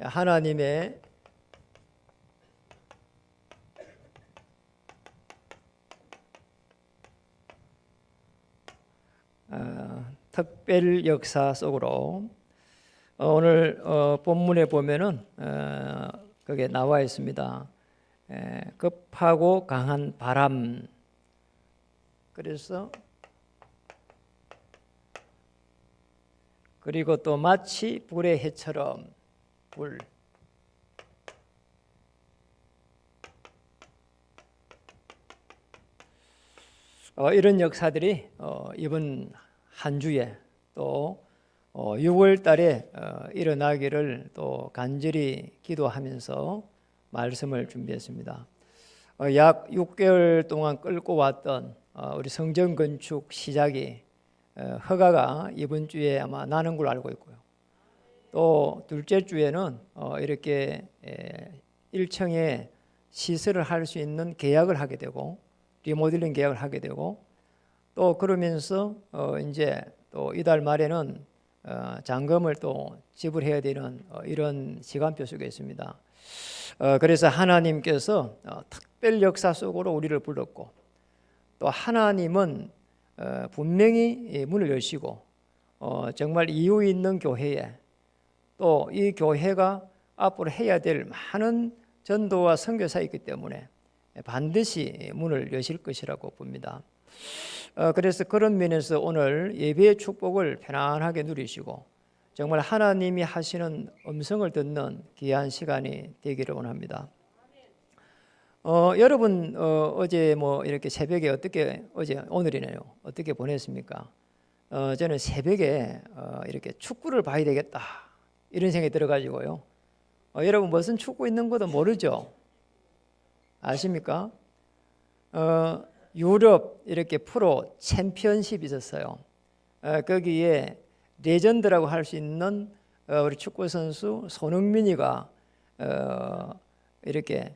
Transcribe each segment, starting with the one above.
하나님의 어, 특별 역사 속으로 어, 오늘 어, 본문에 보면은 어, 그게 나와 있습니다. 에, 급하고 강한 바람. 그래서 그리고 또 마치 불의 해처럼 불. 어, 이런 역사들이 어, 이번 한 주에 또 어, 6월 달에 어, 일어나기를 또 간절히 기도하면서 말씀을 준비했습니다. 어, 약 6개월 동안 끌고 왔던 어, 우리 성전 건축 시작이 어, 허가가 이번 주에 아마 나는 걸로 알고 있고요. 또 둘째 주에는 어, 이렇게 에, 1층에 시설을 할 수 있는 계약을 하게 되고 리모델링 계약을 하게 되고 또 그러면서 어, 이제 또 이달 말에는 어, 잔금을 또 지불해야 되는 어, 이런 시간표 속에 있습니다. 어, 그래서 하나님께서 어, 특별 역사 속으로 우리를 불렀고 또 하나님은 어, 분명히 이 문을 여시고 어, 정말 이유 있는 교회에 또 이 교회가 앞으로 해야 될 많은 전도와 선교사 있기 때문에 반드시 문을 여실 것이라고 봅니다. 어, 그래서 그런 면에서 오늘 예배의 축복을 편안하게 누리시고 정말 하나님이 하시는 음성을 듣는 귀한 시간이 되기를 원합니다. 어, 여러분 어, 어제 뭐 이렇게 새벽에 어떻게 어제 오늘이네요. 어떻게 보냈습니까? 어, 저는 새벽에 어, 이렇게 축구를 봐야 되겠다 이런 생각이 들어가지고요. 어, 여러분 무슨 축구 있는 것도 모르죠? 아십니까? 어, 유럽 이렇게 프로 챔피언십이 있었어요. 어, 거기에 레전드라고 할 수 있는 어, 우리 축구 선수 손흥민이가 어, 이렇게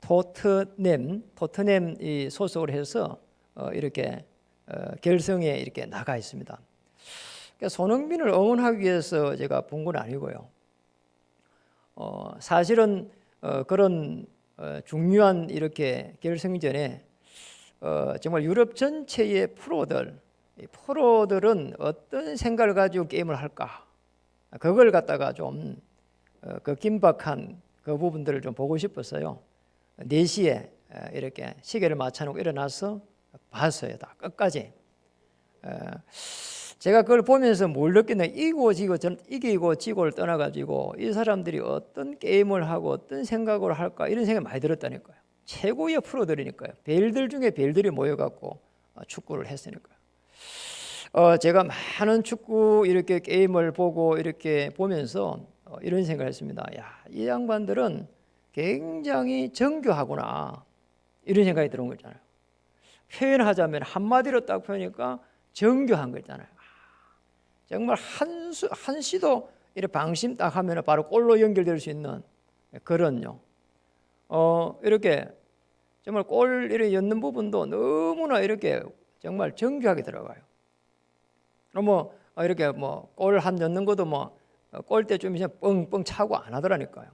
토트넘 토트넘 이 소속을 해서 어, 이렇게 어, 결승에 이렇게 나가 있습니다. 그러니까 손흥민을 응원하기 위해서 제가 본 건 아니고요. 어, 사실은 어, 그런 어, 중요한 이렇게 결승전에 어, 정말 유럽 전체의 프로들, 이 프로들은 어떤 생각을 가지고 게임을 할까? 그걸 갖다가 좀 어, 그 긴박한 그 부분들을 좀 보고 싶었어요. 4시에 어, 이렇게 시계를 맞춰놓고 일어나서 봤어요. 다 끝까지. 어, 제가 그걸 보면서 뭘 느꼈냐 이기고 지고 전 이기고 지고를 떠나가지고 이 사람들이 어떤 게임을 하고 어떤 생각을 할까 이런 생각이 많이 들었다니까요. 최고의 프로들이니까요. 벨들 중에 벨들이 모여갖고 어, 축구를 했으니까요. 어, 제가 많은 축구 이렇게 게임을 보고 이렇게 보면서 어, 이런 생각을 했습니다. 야, 이 양반들은 굉장히 정교하구나 이런 생각이 들은 거잖아요. 표현하자면 한마디로 딱 표현하니까 정교한 거잖아요. 정말 한, 수, 한 시도 이렇게 방심 딱 하면 바로 골로 연결될 수 있는 그런요. 어, 이렇게 정말 골 이렇게 였는 부분도 너무나 이렇게 정말 정교하게 들어가요. 뭐 이렇게 뭐 골 한 넣는 것도 뭐 골대 좀 이제 뻥뻥 차고 안 하더라니까요.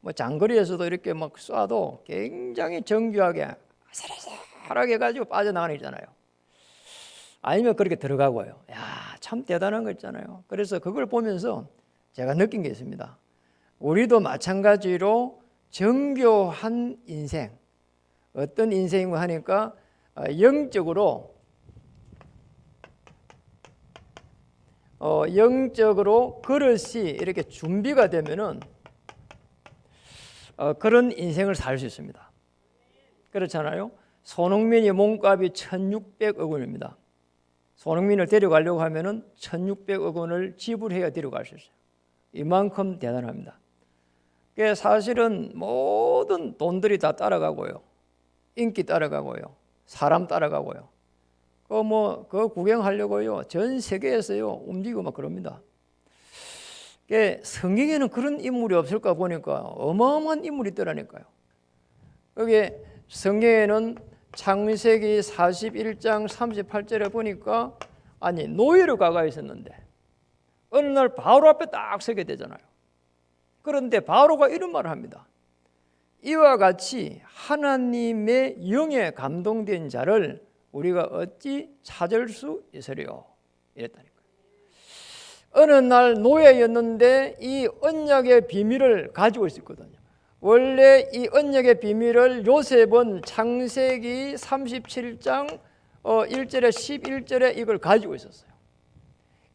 뭐 장거리에서도 이렇게 막 쏴도 굉장히 정교하게 아슬아슬하게 해가지고 빠져나가는 있잖아요. 아니면 그렇게 들어가고요. 야, 참 대단한 거 있잖아요. 그래서 그걸 보면서 제가 느낀 게 있습니다. 우리도 마찬가지로 정교한 인생, 어떤 인생이고 하니까 어, 영적으로 어, 영적으로 그릇이 이렇게 준비가 되면은 어, 그런 인생을 살 수 있습니다. 그렇잖아요. 손흥민의 몸값이 1,600억 원입니다. 손흥민을 데려가려고 하면은 1,600억 원을 지불해야 데려갈 수 있어요. 이만큼 대단합니다. 그 사실은 모든 돈들이 다 따라가고요. 인기 따라가고요. 사람 따라가고요. 그뭐그 구경하려고요. 전 세계에서요 움직이고 막 그럽니다. 그 성경에는 그런 인물이 없을까 보니까 어마어마한 인물이 있더라니까요. 여기 성경에는 창세기 41장 38절에 보니까 아니 노예로 가가 있었는데 어느 날 바로 앞에 딱 서게 되잖아요. 그런데 바로가 이런 말을 합니다. 이와 같이 하나님의 영에 감동된 자를 우리가 어찌 찾을 수 있으리요? 이랬다니까요. 어느 날 노예였는데 이 언약의 비밀을 가지고 있었거든요. 원래 이 언약의 비밀을 요셉은 창세기 37장 1절에 11절에 이걸 가지고 있었어요.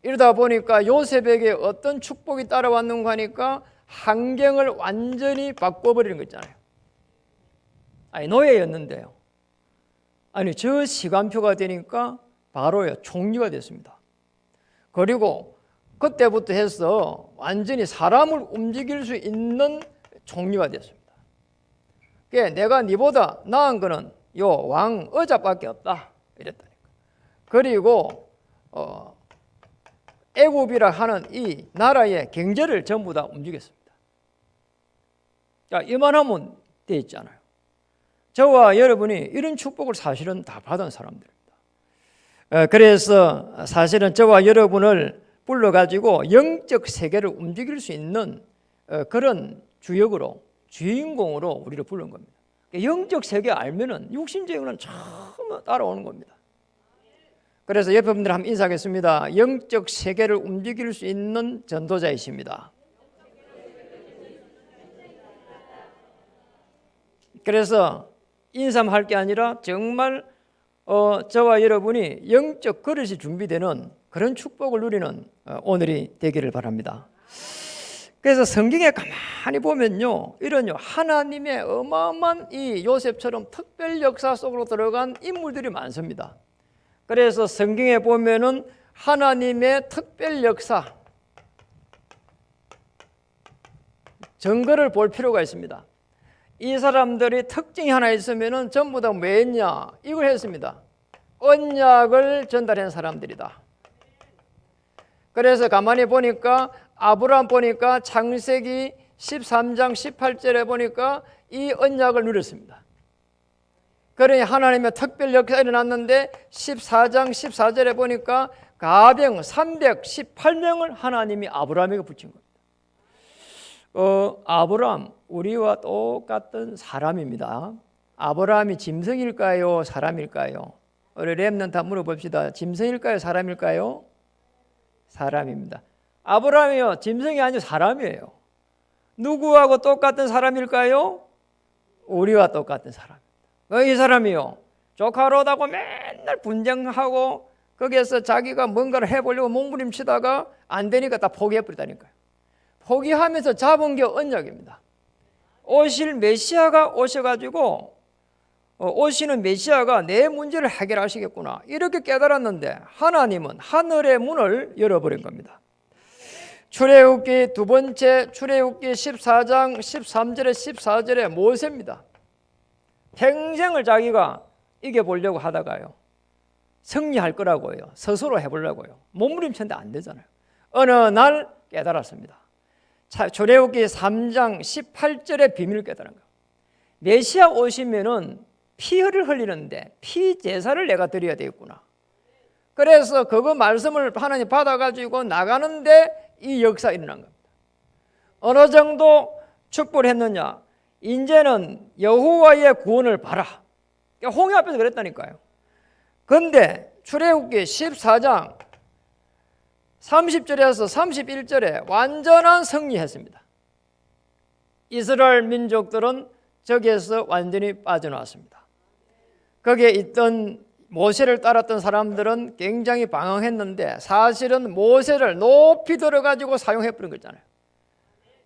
이러다 보니까 요셉에게 어떤 축복이 따라왔는가 하니까 환경을 완전히 바꿔버리는 거 있잖아요. 아니 노예였는데요. 아니 저 시간표가 되니까 바로요 총리가 됐습니다. 그리고 그때부터 해서 완전히 사람을 움직일 수 있는 총리가 됐습니다. 그 내가 니보다 나은 거는 요왕 의자밖에 없다 이랬다니까. 그리고 어, 애굽이라 하는 이 나라의 경제를 전부 다 움직였습니다. 자, 이만하면 돼 있잖아요. 저와 여러분이 이런 축복을 사실은 다 받은 사람들입니다. 어, 그래서 사실은 저와 여러분을 불러가지고 영적 세계를 움직일 수 있는 어, 그런 주역으로 주인공으로 우리를 부른 겁니다. 영적 세계 알면은 육신적으로는 처음 따라오는 겁니다. 그래서 옆에 분들 한번 인사하겠습니다. 영적 세계를 움직일 수 있는 전도자이십니다. 그래서 인삼할 게 아니라 정말 어, 저와 여러분이 영적 그릇이 준비되는 그런 축복을 누리는 어, 오늘이 되기를 바랍니다. 그래서 성경에 가만히 보면요, 이런요 하나님의 어마어마한 이 요셉처럼 특별 역사 속으로 들어간 인물들이 많습니다. 그래서 성경에 보면은 하나님의 특별 역사 증거를 볼 필요가 있습니다. 이 사람들이 특징이 하나 있으면은 전부 다 뭐했냐 이걸 했습니다. 언약을 전달한 사람들이다. 그래서 가만히 보니까 아브라함 보니까 창세기 13장 18절에 보니까 이 언약을 누렸습니다. 그러니 하나님의 특별 역사가 일어났는데 14장 14절에 보니까 가병 318명을 하나님이 아브라함에게 붙인 겁니다. 어, 아브라함 우리와 똑같은 사람입니다. 아브라함이 짐승일까요? 사람일까요? 우리 렘넌트 한 물어봅시다. 짐승일까요? 사람일까요? 사람입니다. 아브라함이요. 짐승이 아니고 사람이에요. 누구하고 똑같은 사람일까요? 우리와 똑같은 사람. 어, 이 사람이요. 조카로다고 맨날 분쟁하고 거기에서 자기가 뭔가를 해보려고 몸부림치다가 안 되니까 다 포기해버리다니까요. 포기하면서 잡은 게 언약입니다. 오실 메시아가 오셔가지고 어, 오시는 메시아가 내 문제를 해결하시겠구나 이렇게 깨달았는데 하나님은 하늘의 문을 열어버린 겁니다. 출애굽기 두 번째 출애굽기 14장 13절에 14절에 모세입니다. 평생을 자기가 이겨 보려고 하다가요. 승리할 거라고요. 스스로 해 보려고요. 몸부림쳤는데 안 되잖아요. 어느 날 깨달았습니다. 출애굽기 3장 18절의 비밀을 깨달은 거예요. 메시아 오시면은 피를 흘리는데 피 제사를 내가 드려야 되겠구나. 그래서 그거 말씀을 하나님 받아가지고 나가는데 이 역사 일어난 겁니다. 어느 정도 축복을 했느냐? 이제는 여호와의 구원을 봐라. 그러니까 홍해 앞에서 그랬다니까요. 근데 출애굽기 14장 30절에서 31절에 완전한 승리했습니다. 이스라엘 민족들은 저기에서 완전히 빠져나왔습니다. 거기에 있던 모세를 따랐던 사람들은 굉장히 방황했는데 사실은 모세를 높이 들어가지고 사용해버린 거잖아요.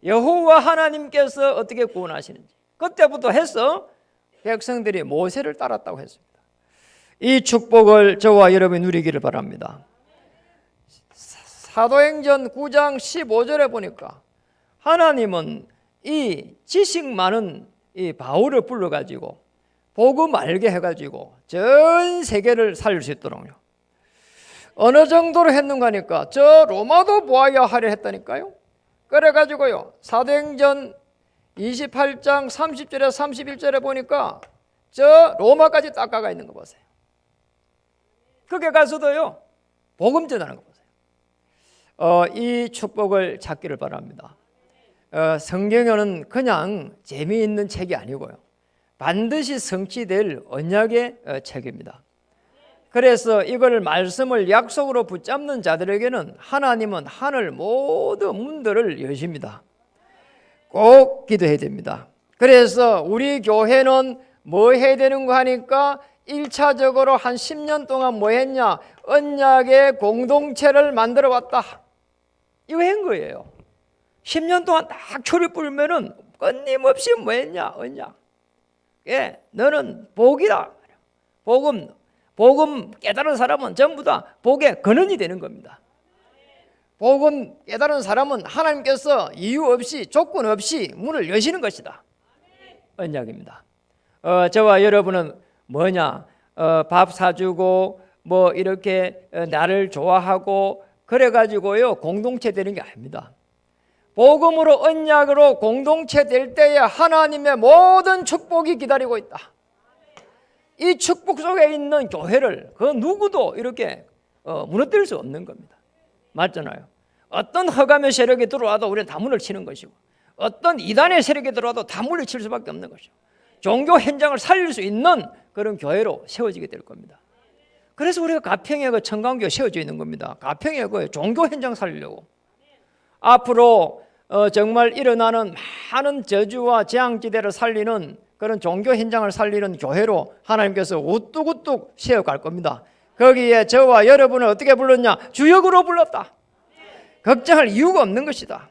여호와 하나님께서 어떻게 구원하시는지 그때부터 해서 백성들이 모세를 따랐다고 했습니다. 이 축복을 저와 여러분이 누리기를 바랍니다. 사도행전 9장 15절에 보니까 하나님은 이 지식 많은 이 바울을 불러가지고 복음 알게 해가지고 전 세계를 살릴 수 있도록요. 어느 정도로 했는가 하니까 저 로마도 보아야 하려 했다니까요. 그래가지고요. 사도행전 28장 30절에 31절에 보니까 저 로마까지 닦아가 있는 거 보세요. 그게 가서도요. 복음 전하는 거 보세요. 어, 이 축복을 찾기를 바랍니다. 어, 성경에는 그냥 재미있는 책이 아니고요. 반드시 성취될 언약의 어, 책입니다. 그래서 이걸 말씀을 약속으로 붙잡는 자들에게는 하나님은 하늘 모든 문들을 여십니다. 꼭 기도해야 됩니다. 그래서 우리 교회는 뭐 해야 되는 거 하니까 1차적으로 한 10년 동안 뭐 했냐? 언약의 공동체를 만들어 왔다. 이거 한 거예요. 10년 동안 딱 초를 뿌리면은 끊임없이 뭐 했냐? 언약. 예, 너는 복이다. 복음, 복음 깨달은 사람은 전부 다 복의 근원이 되는 겁니다. 복음 깨달은 사람은 하나님께서 이유 없이 조건 없이 문을 여시는 것이다. 언약입니다. 어, 저와 여러분은 뭐냐? 어, 밥 사주고 뭐 이렇게 어, 나를 좋아하고 그래 가지고요 공동체 되는 게 아닙니다. 복음으로 언약으로 공동체 될 때에 하나님의 모든 축복이 기다리고 있다. 이 축복 속에 있는 교회를 그 누구도 이렇게 어, 무너뜨릴 수 없는 겁니다. 맞잖아요. 어떤 허감의 세력이 들어와도 우리는 다 문을 치는 것이고 어떤 이단의 세력이 들어와도 다 물리칠 수밖에 없는 것이고 종교 현장을 살릴 수 있는 그런 교회로 세워지게 될 겁니다. 그래서 우리가 가평에 그 청강교회 세워져 있는 겁니다. 가평에 그 종교 현장 살리려고 앞으로 어, 정말 일어나는 많은 저주와 재앙지대를 살리는 그런 종교 현장을 살리는 교회로 하나님께서 우뚝우뚝 세워갈 겁니다. 거기에 저와 여러분을 어떻게 불렀냐? 주역으로 불렀다. 걱정할 이유가 없는 것이다.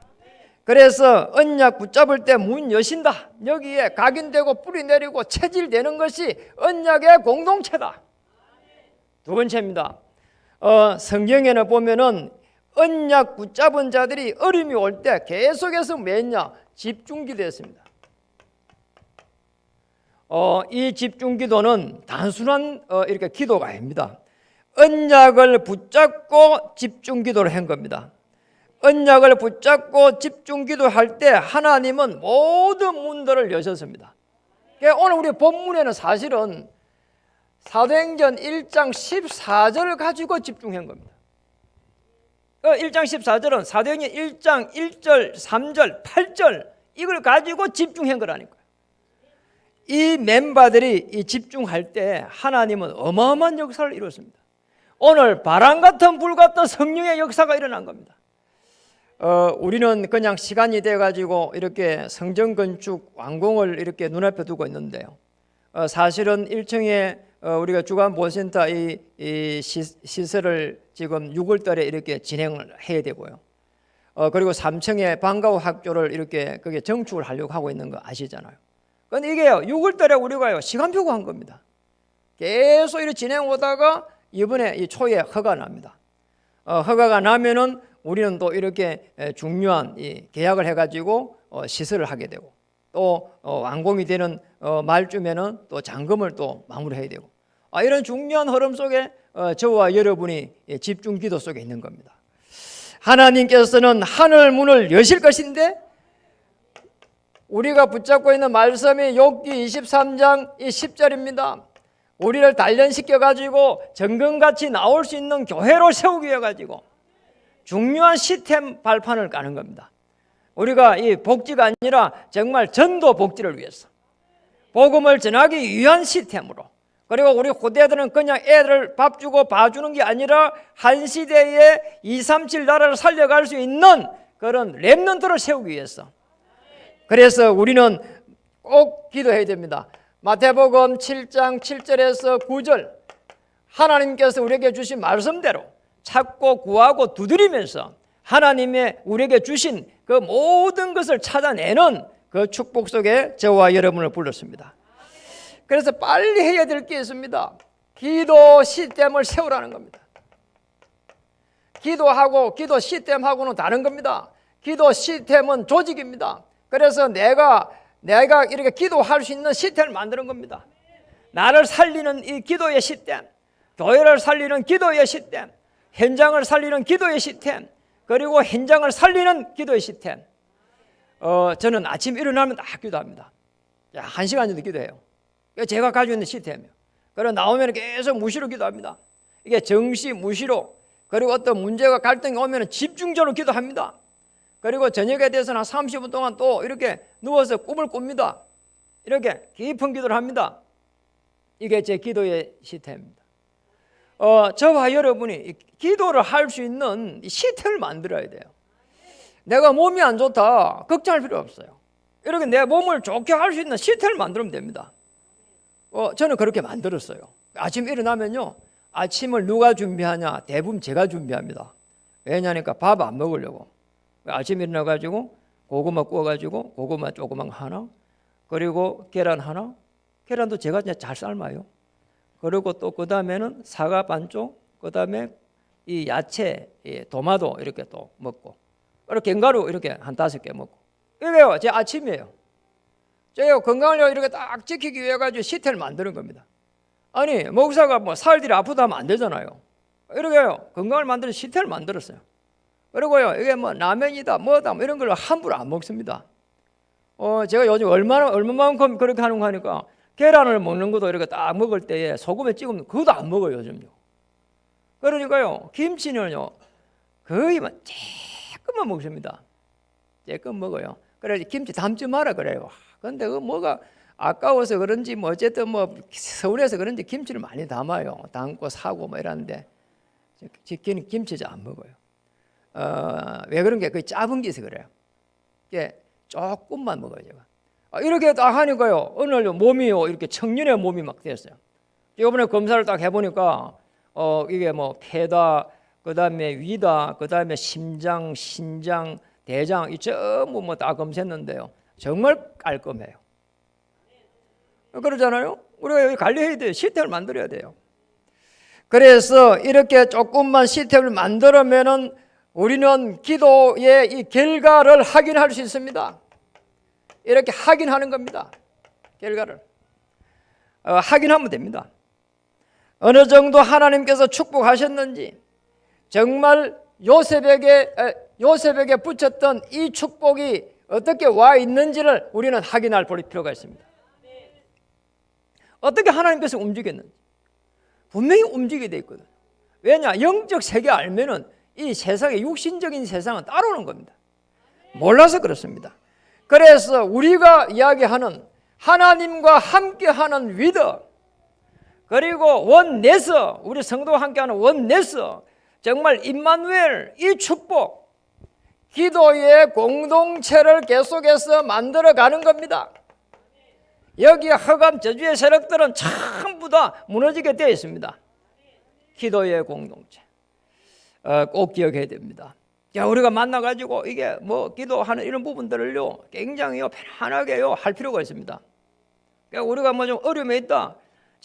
그래서 언약 붙잡을 때 문 여신다. 여기에 각인되고 뿌리 내리고 체질되는 것이 언약의 공동체다. 두 번째입니다. 어, 성경에는 보면은 언약 붙잡은 자들이 어려움이 올 때 계속해서 뭐냐 집중기도했습니다. 어, 이 집중기도는 단순한 어, 이렇게 기도가 아닙니다. 언약을 붙잡고 집중기도를 한 겁니다. 언약을 붙잡고 집중기도할 때 하나님은 모든 문들을 여셨습니다. 그러니까 오늘 우리 본문에는 사실은 사도행전 1장 14절을 가지고 집중한 겁니다. 1장 14절은 사도행전 1장 1절, 3절, 8절 이걸 가지고 집중한 거라니까요. 이 멤버들이 이 집중할 때 하나님은 어마어마한 역사를 이뤘습니다. 오늘 바람 같은 불 같은 성령의 역사가 일어난 겁니다. 어, 우리는 그냥 시간이 돼 가지고 이렇게 성전 건축 완공을 이렇게 눈앞에 두고 있는데요. 어, 사실은 1층에 어, 우리가 주간 보센터 이, 이 시, 시설을 지금 6월달에 이렇게 진행을 해야 되고요. 어, 그리고 3층에 방과후 학교를 이렇게 그게 정축을 하려고 하고 있는 거 아시잖아요. 근데 이게요 6월달에 우리가요 시간표가 한 겁니다. 계속 이렇게 진행 오다가 이번에 이 초에 허가 납니다. 어, 허가가 나면은 우리는 또 이렇게 중요한 이 계약을 해가지고 어, 시설을 하게 되고 또 어, 완공이 되는 어, 말쯤에는 또 잔금을 또 마무리해야 되고 아, 이런 중요한 흐름 속에 어, 저와 여러분이 예, 집중 기도 속에 있는 겁니다. 하나님께서는 하늘 문을 여실 것인데 우리가 붙잡고 있는 말씀이 욥기 23장 이 10절입니다. 우리를 단련시켜 가지고 정금같이 나올 수 있는 교회로 세우기 위해 가지고 중요한 시스템 발판을 까는 겁니다. 우리가 이 복지가 아니라 정말 전도 복지를 위해서 복음을 전하기 위한 시스템으로. 그리고 우리 후대들은 그냥 애들 밥 주고 봐주는 게 아니라 한 시대에 237 나라를 살려갈 수 있는 그런 랩런트를 세우기 위해서. 그래서 우리는 꼭 기도해야 됩니다. 마태복음 7장 7절에서 9절. 하나님께서 우리에게 주신 말씀대로 찾고 구하고 두드리면서 하나님의 우리에게 주신 그 모든 것을 찾아내는 그 축복 속에 저와 여러분을 불렀습니다. 그래서 빨리 해야 될 게 있습니다. 기도 시스템을 세우라는 겁니다. 기도하고 기도 시스템하고는 다른 겁니다. 기도 시스템은 조직입니다. 그래서 내가 내가 이렇게 기도할 수 있는 시스템을 만드는 겁니다. 나를 살리는 이 기도의 시스템, 교회를 살리는 기도의 시스템, 현장을 살리는 기도의 시스템, 그리고 현장을 살리는 기도의 시스템. 어, 저는 아침 일어나면 다 기도합니다. 한 시간 정도 기도해요. 제가 가지고 있는 시스템이에요. 그리고 나오면 계속 무시로 기도합니다. 이게 정시, 무시로, 그리고 어떤 문제가 갈등이 오면 집중적으로 기도합니다. 그리고 저녁에 돼서는 한 30분 동안 또 이렇게 누워서 꿈을 꿉니다. 이렇게 깊은 기도를 합니다. 이게 제 기도의 시스템입니다. 어, 저와 여러분이 기도를 할 수 있는 시스템을 만들어야 돼요. 내가 몸이 안 좋다. 걱정할 필요 없어요. 이렇게 내 몸을 좋게 할 수 있는 시스템을 만들면 됩니다. 어, 저는 그렇게 만들었어요. 아침 일어나면요. 아침을 누가 준비하냐? 대부분 제가 준비합니다. 왜냐니까 밥 안 먹으려고. 아침 일어나가지고 고구마 구워가지고 고구마 조그만 하나, 그리고 계란 하나, 계란도 제가 이제 잘 삶아요. 그리고 또 그 다음에는 사과 반쪽, 그 다음에 이 야채, 이 도마도 이렇게 또 먹고, 그리고 견과류 이렇게 한 다섯 개 먹고. 이게요, 제 아침이에요. 제가 건강을 이렇게 딱 지키기 위해 가지고 시태를 만드는 겁니다. 아니 목사가 뭐 살들이 아프다 하면 안 되잖아요. 이렇게요 건강을 만드는 시태를 만들었어요. 그리고요 이게 뭐 라면이다 뭐다 뭐 이런 걸 함부로 안 먹습니다. 어 제가 요즘 얼마나 얼마만큼 그렇게 하는 거 하니까 계란을 먹는 것도 이렇게 딱 먹을 때에 소금에 찍으면 그것도 안 먹어요 요즘요. 그러니까요 김치는요 거의 막 조금만 먹습니다. 조금 먹어요. 그래 김치 담지 마라 그래요. 근데 그 뭐가 아까워서 그런지 뭐 어쨌든 뭐 서울에서 그런지 김치를 많이 담아요. 담고 사고 뭐 이러는데 지키는 김치 잘 안 먹어요. 어, 왜 그런 게그 작은 게서 그래요. 이게 조금만 먹어요 제가. 아, 이렇게 딱 하니까요. 오늘 몸이요 이렇게 청년의 몸이 막 됐어요. 이번에 검사를 딱 해보니까 어 이게 뭐 폐다, 그 다음에 위다, 그 다음에 심장, 신장, 대장 이 전부 뭐 다 검사했는데요. 정말 깔끔해요. 그러잖아요. 우리가 여기 관리해야 돼요. 시스템을 만들어야 돼요. 그래서 이렇게 조금만 시스템을 만들면은 우리는 기도의 이 결과를 확인할 수 있습니다. 이렇게 확인하는 겁니다. 결과를 어, 확인하면 됩니다. 어느 정도 하나님께서 축복하셨는지 정말 요셉에게 요셉에게 붙였던 이 축복이 어떻게 와 있는지를 우리는 확인할 볼 필요가 있습니다. 어떻게 하나님께서 움직였는지 분명히 움직이게 돼 있거든. 왜냐 영적 세계 알면은 이 세상의 육신적인 세상은 따라오는 겁니다. 몰라서 그렇습니다. 그래서 우리가 이야기하는 하나님과 함께하는 위더 그리고 원내서 우리 성도와 함께하는 원내서 정말 임마누엘 이 축복 기도의 공동체를 계속해서 만들어 가는 겁니다. 여기 허감 저주의 세력들은 전부 다 무너지게 되어 있습니다. 기도의 공동체 어, 꼭 기억해야 됩니다. 자, 우리가 만나가지고 이게 뭐 기도하는 이런 부분들을요 굉장히요 편안하게요 할 필요가 있습니다. 그러니까 우리가 뭐 좀 어려움이 있다.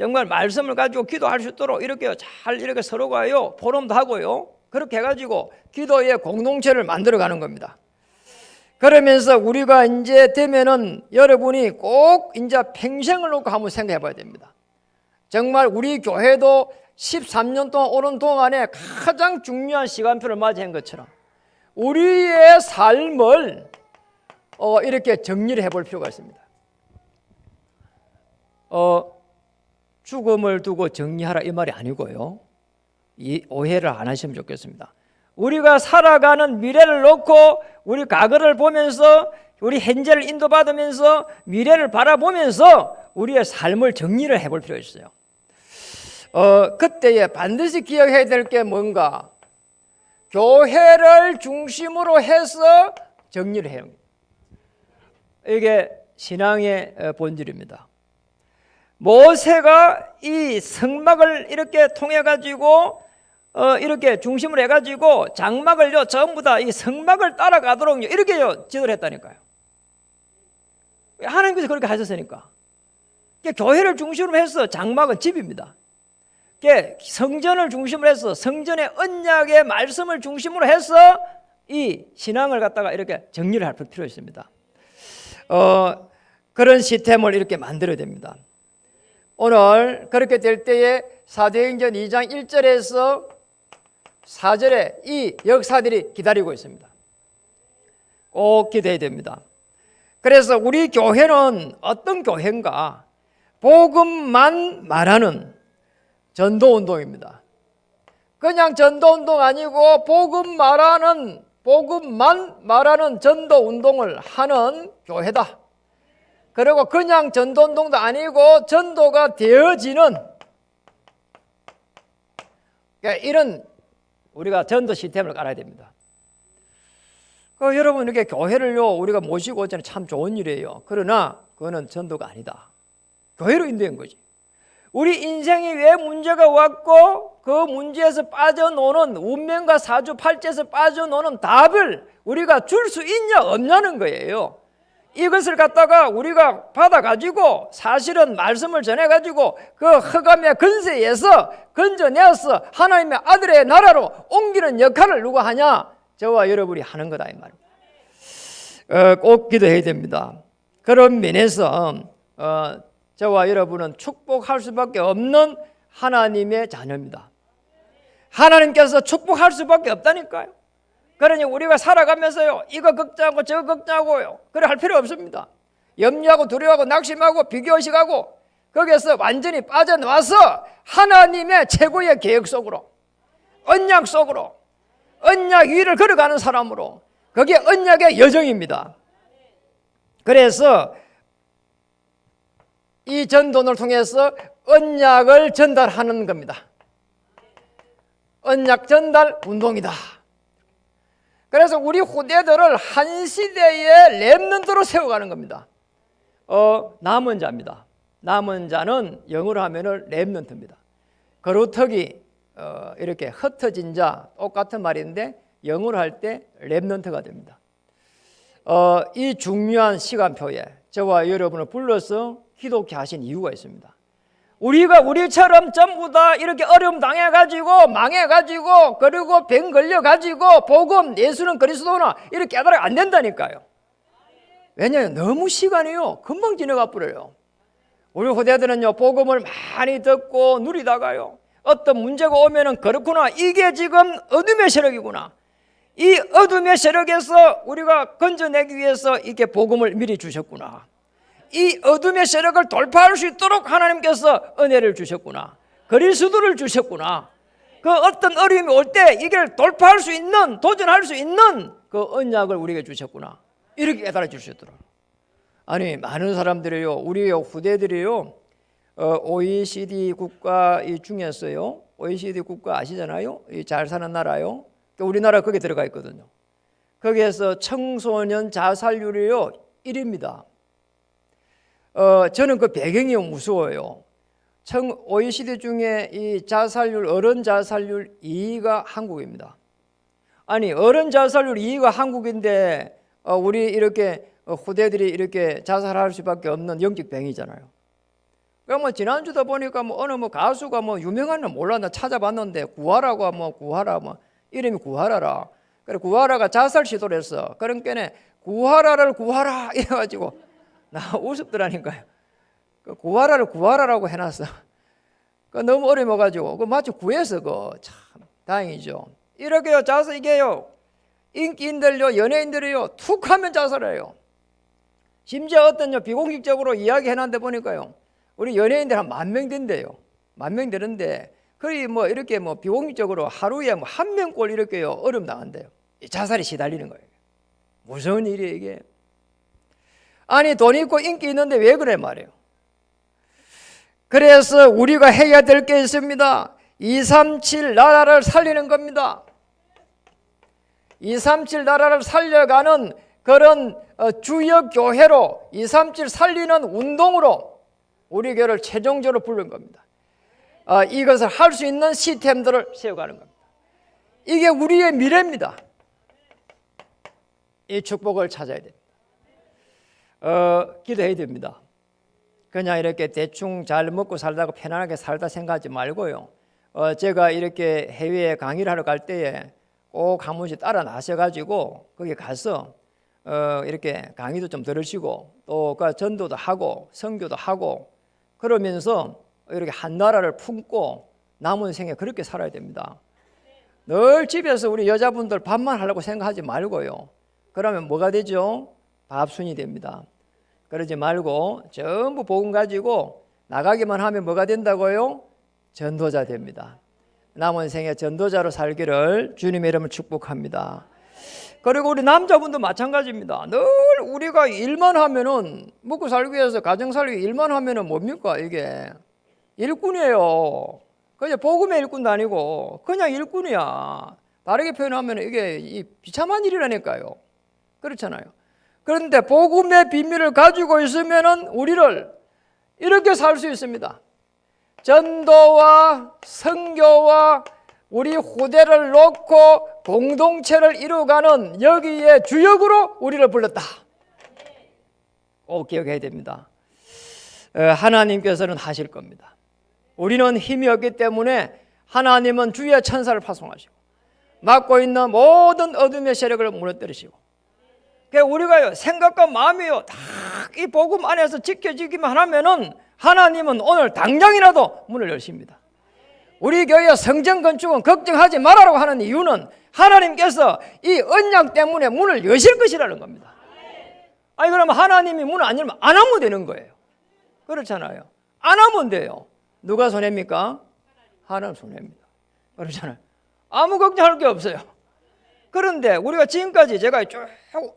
정말 말씀을 가지고 기도할 수 있도록 이렇게 잘 이렇게 서로가요 포럼도 하고요 그렇게 해가지고 기도의 공동체를 만들어가는 겁니다. 그러면서 우리가 이제 되면은 여러분이 꼭 이제 평생을 놓고 한번 생각해 봐야 됩니다. 정말 우리 교회도 13년 동안 오는 동안에 가장 중요한 시간표를 맞이한 것처럼 우리의 삶을 어, 이렇게 정리를 해볼 필요가 있습니다. 어, 죽음을 두고 정리하라 이 말이 아니고요. 이 오해를 안 하시면 좋겠습니다. 우리가 살아가는 미래를 놓고 우리 과거를 보면서 우리 현재를 인도받으면서 미래를 바라보면서 우리의 삶을 정리를 해볼 필요가 있어요. 어, 그때에 반드시 기억해야 될 게 뭔가 교회를 중심으로 해서 정리를 해요. 이게 신앙의 본질입니다. 모세가 이 성막을 이렇게 통해 가지고 어, 이렇게 중심을 해 가지고 장막을요 전부 다 이 성막을 따라가도록 이렇게요 지도를 했다니까요. 하나님께서 그렇게 하셨으니까. 교회를 중심으로 해서 장막은 집입니다. 성전을 중심으로 해서 성전의 언약의 말씀을 중심으로 해서 이 신앙을 갖다가 이렇게 정리를 할 필요가 있습니다. 어, 그런 시스템을 이렇게 만들어야 됩니다. 오늘 그렇게 될 때에 사도행전 2장 1절에서 4절에 이 역사들이 기다리고 있습니다. 꼭 기대해야 됩니다. 그래서 우리 교회는 어떤 교회인가? 복음만 말하는 전도 운동입니다. 그냥 전도 운동 아니고 복음 말하는 복음만 말하는 전도 운동을 하는 교회다. 그리고 그냥 전도 운동도 아니고 전도가 되어지는 그러니까 이런 우리가 전도 시스템을 깔아야 됩니다. 그 여러분 이렇게 교회를요 우리가 모시고 오자는 참 좋은 일이에요. 그러나 그거는 전도가 아니다. 교회로 인도한 거지. 우리 인생에 왜 문제가 왔고 그 문제에서 빠져노는 운명과 사주 팔자에서 빠져노는 답을 우리가 줄 수 있냐 없냐는 거예요. 이것을 갖다가 우리가 받아가지고 사실은 말씀을 전해가지고 그 흑암의 근세에서 건져내서 하나님의 아들의 나라로 옮기는 역할을 누가 하냐? 저와 여러분이 하는 거다 이 말입니다. 어, 꼭 기도해야 됩니다. 그런 면에서 어, 저와 여러분은 축복할 수밖에 없는 하나님의 자녀입니다. 하나님께서 축복할 수밖에 없다니까요. 그러니 우리가 살아가면서요, 이거 걱정하고 저거 걱정하고요. 그래 할 필요 없습니다. 염려하고 두려워하고 낙심하고 비교의식하고 거기에서 완전히 빠져나와서 하나님의 최고의 계획 속으로, 언약 속으로, 언약 위를 걸어가는 사람으로, 그게 언약의 여정입니다. 그래서 이 전도를 통해서 언약을 전달하는 겁니다. 언약 전달 운동이다. 그래서 우리 후대들을 한 시대의 랩런트로 세워가는 겁니다. 어, 남은 자입니다. 남은 자는 영어로 하면은 랩런트입니다. 거루터기 어, 이렇게 흩어진 자 똑같은 말인데 영어로 할때 랩런트가 됩니다. 어, 이 중요한 시간표에 저와 여러분을 불러서 기독케 하신 이유가 있습니다. 우리가 우리처럼 전부 다 이렇게 어려움 당해가지고 망해가지고 그리고 병 걸려가지고 복음 예수는 그리스도나 이렇게 깨달아 안 된다니까요. 왜냐하면 너무 시간이요 금방 지나가 버려요. 우리 후대들은요 복음을 많이 듣고 누리다가요 어떤 문제가 오면은 그렇구나 이게 지금 어둠의 세력이구나. 이 어둠의 세력에서 우리가 건져내기 위해서 이렇게 복음을 미리 주셨구나. 이 어둠의 세력을 돌파할 수 있도록 하나님께서 은혜를 주셨구나. 그리스도를 주셨구나. 그 어떤 어려움이 올 때 이걸 돌파할 수 있는 도전할 수 있는 그 언약을 우리에게 주셨구나. 이렇게 깨달아 줄수 있도록. 아니 많은 사람들이요, 우리의 후대들이요, 어, OECD 국가 이 중에서요, OECD 국가 아시잖아요. 이잘 사는 나라요. 그러니까 우리나라 거기 들어가 있거든요. 거기에서 청소년 자살률이요 1입니다. 어, 저는 그 배경이 무서워요. 청 OECD 중에 이 자살률 어른 자살률 2위가 한국입니다. 아니 어른 자살률 2위가 한국인데 어, 우리 이렇게 어, 후대들이 이렇게 자살할 수밖에 없는 영적 병이잖아요. 그러면 뭐 지난주도 보니까 뭐 어느 뭐 가수가 뭐 유명한 건 몰라 나 찾아봤는데 구하라고 뭐 구하라 뭐 이름이 구하라라. 그래 구하라가 자살 시도를 했어. 그러니까 구하라를 구하라 이래가지고 나 우습더라니까요. 그 구하라를 구하라라고 해놨어. 그 너무 어려워가지고 그 마치 구해서 그 참 다행이죠. 이렇게요 자서 이게요 인기인들요 연예인들이요 툭하면 자살해요. 심지어 어떤 비공식적으로 이야기해놨는데 보니까요 우리 연예인들 한 만 명 된대요. 만 명 되는데 거의 뭐 이렇게 뭐 비공식적으로 하루에 뭐 한 명꼴 이렇게요 어려움 당한대요. 자살이 시달리는 거예요. 무서운 일이에요 이게. 아니 돈 있고 인기 있는데 왜 그래 말이에요. 그래서 우리가 해야 될 게 있습니다. 237 나라를 살리는 겁니다. 237 나라를 살려가는 그런 어, 주역 교회로 237 살리는 운동으로 우리 교회를 최종적으로 부른 겁니다. 아, 이것을 할 수 있는 시스템들을 세워가는 겁니다. 이게 우리의 미래입니다. 이 축복을 찾아야 됩니다. 어, 기도해야 됩니다. 그냥 이렇게 대충 잘 먹고 살다가 편안하게 살다 생각하지 말고요. 어, 제가 이렇게 해외에 강의를 하러 갈 때에 꼭 한 번씩 따라 나셔가지고 거기 가서 어, 이렇게 강의도 좀 들으시고 또 그 전도도 하고 선교도 하고 그러면서 이렇게 한 나라를 품고 남은 생에 그렇게 살아야 됩니다. 늘 집에서 우리 여자분들 밥만 하려고 생각하지 말고요. 그러면 뭐가 되죠? 밥순이 됩니다. 그러지 말고 전부 복음 가지고 나가기만 하면 뭐가 된다고요? 전도자 됩니다. 남은 생에 전도자로 살기를 주님의 이름을 축복합니다. 그리고 우리 남자분도 마찬가지입니다. 늘 우리가 일만 하면은 먹고 살기 위해서 가정 살기 일만 하면은 뭡니까 이게 일꾼이에요. 그냥 복음의 일꾼도 아니고 그냥 일꾼이야. 다르게 표현하면 이게 이 비참한 일이라니까요. 그렇잖아요. 그런데 복음의 비밀을 가지고 있으면은 우리를 이렇게 살 수 있습니다. 전도와 선교와 우리 후대를 놓고 공동체를 이루어가는 여기에 주역으로 우리를 불렀다. 꼭 기억해야 됩니다. 어, 하나님께서는 하실 겁니다. 우리는 힘이 없기 때문에 하나님은 주의 천사를 파송하시고 맡고 있는 모든 어둠의 세력을 무너뜨리시고 우리가 생각과 마음이요 다이 복음 안에서 지켜지기만 하면은 하나님은 오늘 당장이라도 문을 여십니다. 우리 교회 성전 건축은 걱정하지 말라고 하는 이유는 하나님께서 이 언약 때문에 문을 여실 것이라는 겁니다. 아니 그러면 하나님이 문을 안 열면 안 하면 되는 거예요. 그렇잖아요. 안 하면 돼요. 누가 손해입니까? 하나님 손해입니다. 그렇잖아요. 아무 걱정할 게 없어요. 그런데 우리가 지금까지 제가 쭉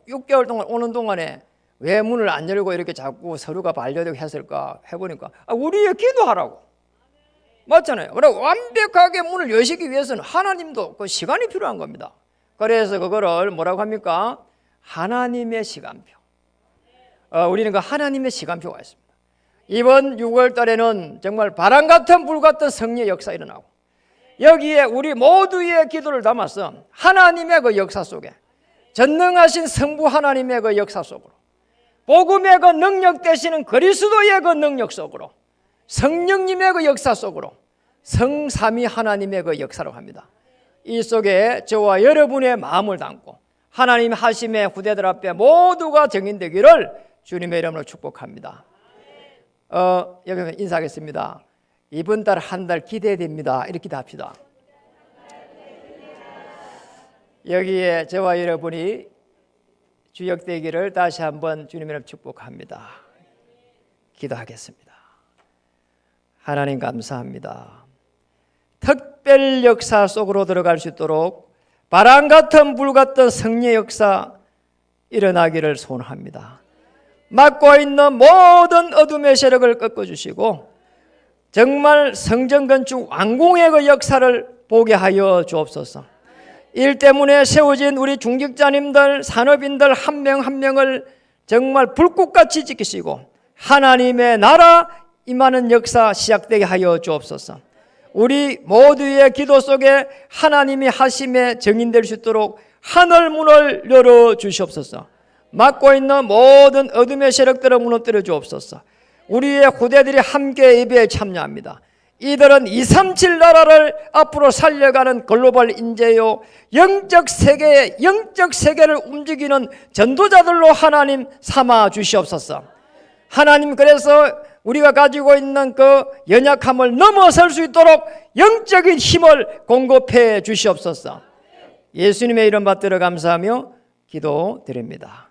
6개월 동안 오는 동안에 왜 문을 안 열고 이렇게 자꾸 서로가 반려되고 했을까 해보니까 아, 우리의 기도하라고. 맞잖아요. 그리고 완벽하게 문을 여시기 위해서는 하나님도 그 시간이 필요한 겁니다. 그래서 그거를 뭐라고 합니까? 하나님의 시간표. 어, 우리는 그 하나님의 시간표가 있습니다. 이번 6월 달에는 정말 바람 같은 불 같은 성리의 역사 일어나고 여기에 우리 모두의 기도를 담아서 하나님의 그 역사 속에 전능하신 성부 하나님의 그 역사 속으로 복음의 그 능력 되시는 그리스도의 그 능력 속으로 성령님의 그 역사 속으로 성삼위 하나님의 그 역사로 합니다. 이 속에 저와 여러분의 마음을 담고 하나님 하심의 후대들 앞에 모두가 정인되기를 주님의 이름으로 축복합니다. 어, 여기 인사하겠습니다. 이번 달 한 달 기대됩니다. 이렇게 기도합시다. 여기에 저와 여러분이 주역되기를 다시 한번 주님의 축복합니다. 기도하겠습니다. 하나님 감사합니다. 특별 역사 속으로 들어갈 수 있도록 바람 같은 불 같은 성령 역사 일어나기를 소원합니다. 막고 있는 모든 어둠의 세력을 꺾어주시고 정말 성전 건축 완공의 그 역사를 보게 하여 주옵소서. 일 때문에 세워진 우리 중직자님들, 산업인들 한명한 명을 정말 불꽃같이 지키시고 하나님의 나라 임하는 역사 시작되게 하여 주옵소서. 우리 모두의 기도 속에 하나님이 하심에 정인될 수 있도록 하늘 문을 열어 주시옵소서. 막고 있는 모든 어둠의 세력들을 무너뜨려 주옵소서. 우리의 후대들이 함께 예배에 참여합니다. 이들은 237 나라를 앞으로 살려가는 글로벌 인재요. 영적 세계의 영적 세계를 움직이는 전도자들로 하나님 삼아 주시옵소서. 하나님 그래서 우리가 가지고 있는 그 연약함을 넘어설 수 있도록 영적인 힘을 공급해 주시옵소서. 예수님의 이름 받들어 감사하며 기도 드립니다.